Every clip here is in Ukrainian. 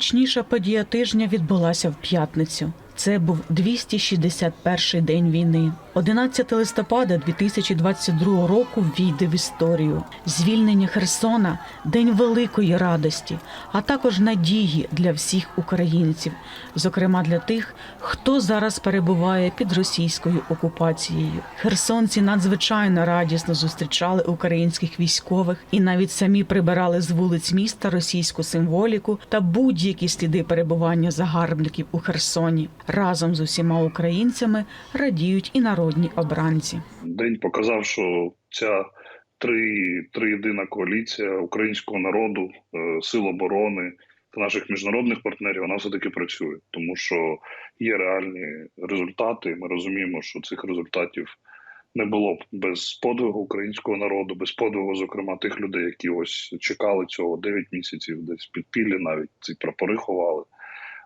Найгучніша подія тижня відбулася в п'ятницю. Це був 261-й день війни. 11 листопада 2022 року війде в історію. Звільнення Херсона день великої радості, а також надії для всіх українців, зокрема для тих, хто зараз перебуває під російською окупацією. Херсонці надзвичайно радісно зустрічали українських військових і навіть самі прибирали з вулиць міста російську символіку та будь-які сліди перебування загарбників у Херсоні. Разом з усіма українцями радіють і народні обранці. День показав, що ця три, триєдина коаліція українського народу, е, сил оборони та наших міжнародних партнерів вона все таки працює, тому що є реальні результати. Ми розуміємо, що цих результатів не було б без подвигу українського народу, без подвигу, зокрема, тих людей, які ось чекали цього 9 місяців, десь підпіллі навіть ці прапори ховали.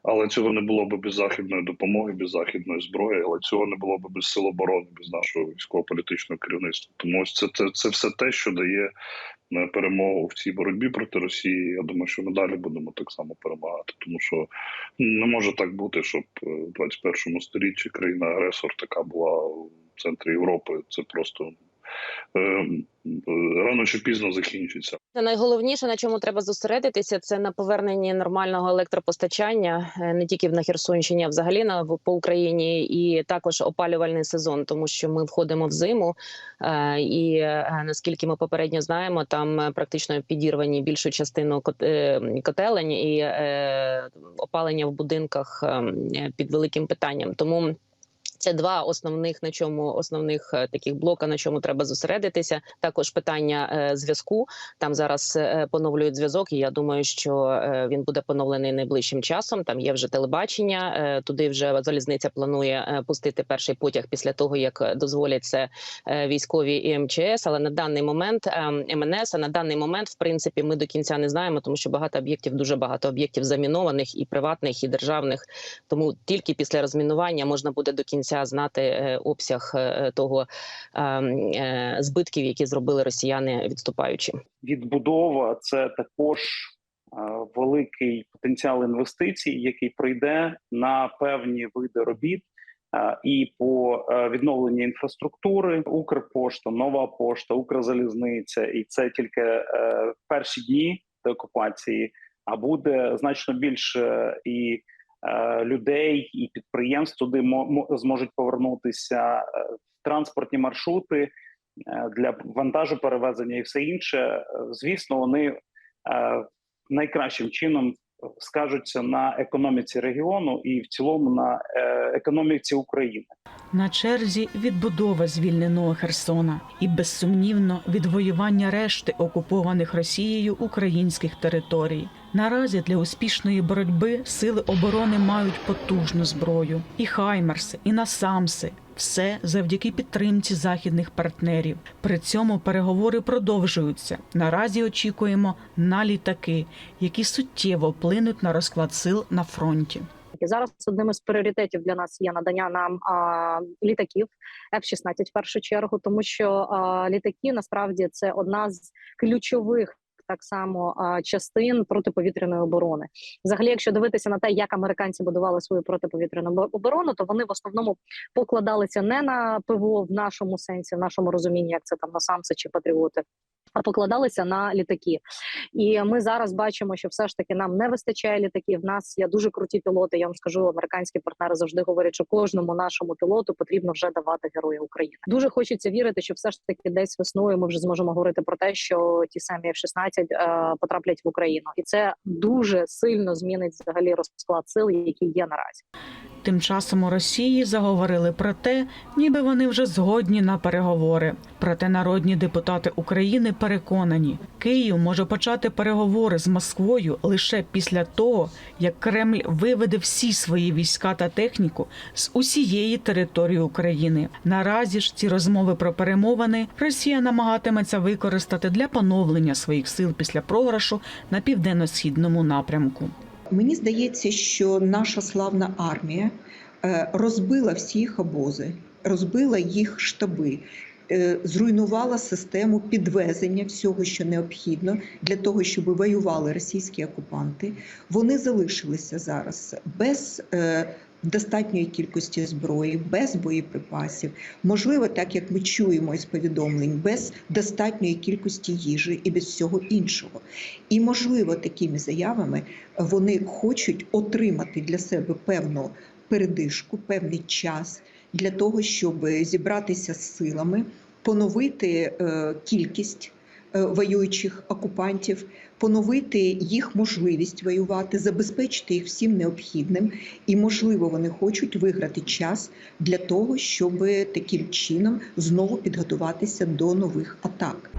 Але цього не було б без західної допомоги, без західної зброї, але цього не було б без сил оборони, без нашого військово-політичного керівництва. Тому ось це, це, це все те, що дає е, перемогу в цій боротьбі проти Росії. Я думаю, що ми далі будемо так само перемагати, тому що не може так бути, щоб е, в 21 столітті країна-агресор така була в центрі Європи. Це просто е, рано чи пізно закінчиться. Найголовніше, на чому треба зосередитися, це на поверненні нормального електропостачання е, не тільки на Херсонщині, а взагалі на по Україні, і також опалювальний сезон, тому що ми входимо в зиму. е, І е, наскільки ми попередньо знаємо, там практично підірвані більшу частину кот- котелень і опалення в будинках е, під великим питанням. Тому це два основних на чому основних е, таких блока, на чому треба зосередитися. Також питання е, зв'язку. Там зараз е, поновлюють зв'язок. І я думаю, що він буде поновлений найближчим часом. Там є вже телебачення. Туди вже залізниця планує пустити перший потяг після того, як дозволять це військові і МЧС. Але на даний момент МНС, а на даний момент, в принципі, ми до кінця не знаємо, тому що багато об'єктів, дуже багато об'єктів замінованих і приватних, і державних. Тому тільки після розмінування можна буде до кінця знати е, обсяг е, того е, е, збитків, які зробили росіяни відступаючи. відбудова це також великий потенціал інвестицій, який прийде на певні види робіт. І по відновленню інфраструктури, Укрпошта, Нова пошта, Укрзалізниця, і це тільки перші дні деокупації. А буде значно більше і людей, і підприємств туди мо- мо- зможуть повернутися е, транспортні маршрути е, для вантажу перевезення і все інше, е, звісно, вони е, найкращим чином скажуться на економіці регіону і в цілому на е, економіці України. На черзі відбудова звільненого Херсона і безсумнівно відвоювання решти окупованих Росією українських територій. Наразі для успішної боротьби сили оборони мають потужну зброю: і хаймерси, і насамси. Все завдяки підтримці західних партнерів. При цьому переговори продовжуються. Наразі очікуємо на літаки, які суттєво вплинуть на розклад сил на фронті. Зараз одним із пріоритетів для нас є надання нам а, літаків F-16 в першу чергу, тому що а, літаки насправді це одна з ключових. Так само частин протиповітряної оборони. Взагалі, якщо дивитися на те, як американці будували свою протиповітряну обо- оборону, то вони в основному покладалися не на ПВО в нашому сенсі, в нашому розумінні, як це там на самси чи патріоти, а покладалися на літаки. І ми зараз бачимо, що все ж таки нам не вистачає літаків. В нас є дуже круті пілоти. Я вам скажу, американські партнери завжди говорять, що кожному нашому пілоту потрібно вже давати героя України. Дуже хочеться вірити, що все ж таки десь весною ми вже зможемо говорити про те, що ті самі F-16 е, потраплять в Україну, і це дуже сильно змінить взагалі розклад сил, які є наразі. Тим часом у Росії заговорили про те, ніби вони вже згодні на переговори. Проте народні депутати України переконані, Київ може почати переговори з Москвою лише після того, як Кремль виведе всі свої війська та техніку з усієї території України. Наразі ж ці розмови про перемовини Росія намагатиметься використати для поновлення своїх сил після програшу на південно-східному напрямку. Мені здається, що наша славна армія е, розбила всі їх обози, розбила їх штаби. е, зруйнувала систему підвезення всього, що необхідно для того, щоб воювали російські окупанти. Вони залишилися зараз без е, достатньої кількості зброї, без боєприпасів. Можливо, так як ми чуємо із повідомлень, без достатньої кількості їжі і без всього іншого. І можливо, такими заявами вони хочуть отримати для себе певну передишку, певний час для того, щоб зібратися з силами, поновити е, кількість воюючих окупантів, поновити їх можливість воювати, забезпечити їх всім необхідним, і можливо вони хочуть виграти час для того, щоб таким чином знову підготуватися до нових атак.